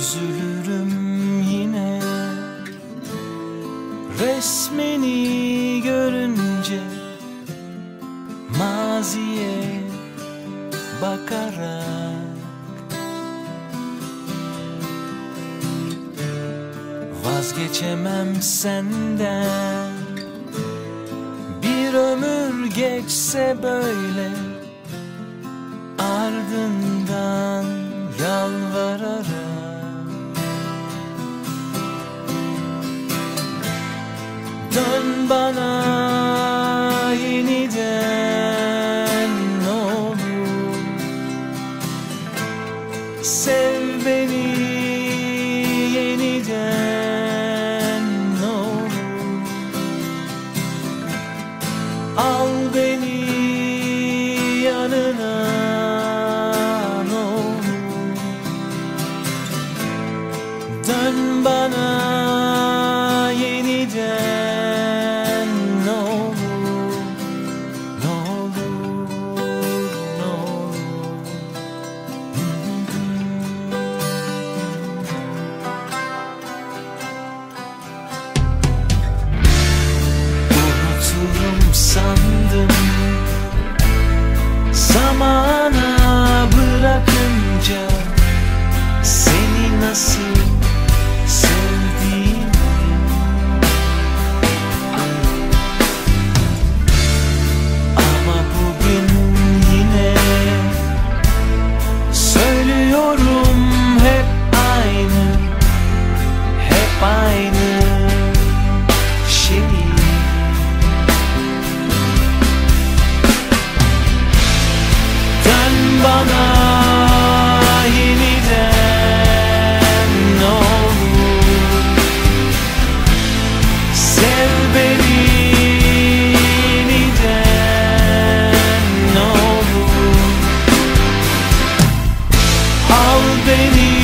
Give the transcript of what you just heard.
Üzülürüm yine. Resmini görünce Maziye bakarak Vazgeçemem senden. Bir ömür geçse böyle Ardından yalvararak Sev beni yeniden ne Al beni yanına ne Dön bana sandım. Zamana bırakınca Seni nasıl sevdiğimi Ama bugün yine Söylüyorum hep aynı Hep aynı. baby